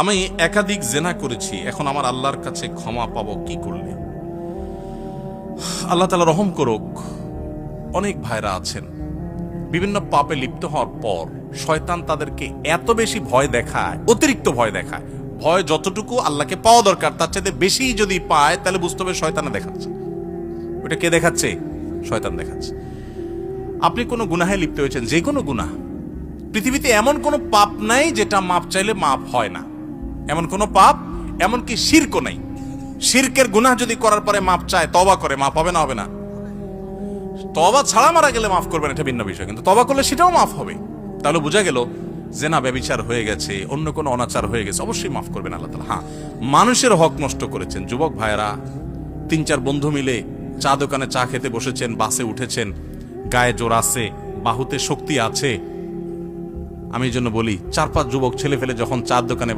আমি একাধিক জেনা করেছি, এখন আমার আল্লাহর কাছে ক্ষমা পাবো কি করলে? আল্লাহ তালা রহম করুক, অনেক ভাইরা আছেন। বিভিন্ন পাপে লিপ্ত হওয়ার পর শয়তান তাদেরকে এত বেশি ভয় দেখায়, অতিরিক্ত ভয় দেখায়। ভয় যতটুকু আল্লাহকে পাওয়া দরকার, তার চাইতে বেশি যদি পায়, তাহলে বুঝতে হবে শয়তানে দেখাচ্ছে। ওটা কে দেখাচ্ছে? শয়তান দেখাচ্ছে। আপনি কোনো গুনাহে লিপ্ত হয়েছেন, যে কোনো গুনাহ। পৃথিবীতে এমন কোনো পাপ নাই যেটা মাপ চাইলে মাপ হয় না। এমন কোনো পাপ, এমনকি শিরকও নাই। শিরকের গুনাহ যদি করার পরে মাপ চায় তবা করে, মাপ হবে না হবে না? তবা ছাড়া মারা গেলে মাফ করবেন, এটা ভিন্ন বিষয়। কিন্তু তবা করলে সেটাও মাফ হবে। তাহলে বোঝা গেল না ব্যবিচার হয়ে গেছে, অন্য কোনো অনাচার হয়ে গেছে, অবশ্যই মাফ করবেন আল্লাহ তালা হ্যাঁ মানুষের হক নষ্ট করেছেন। যুবক ভাইয়েরা, তিন চার বন্ধু মিলে চা দোকানে চা খেতে বসেছেন, বাসে উঠেছেন, গায়ে জোর আছে, বাহুতে শক্তি আছে। আমি জন্য বলি, চার পাঁচ যুবক ছেলে ফেলে যখন চার দোকানে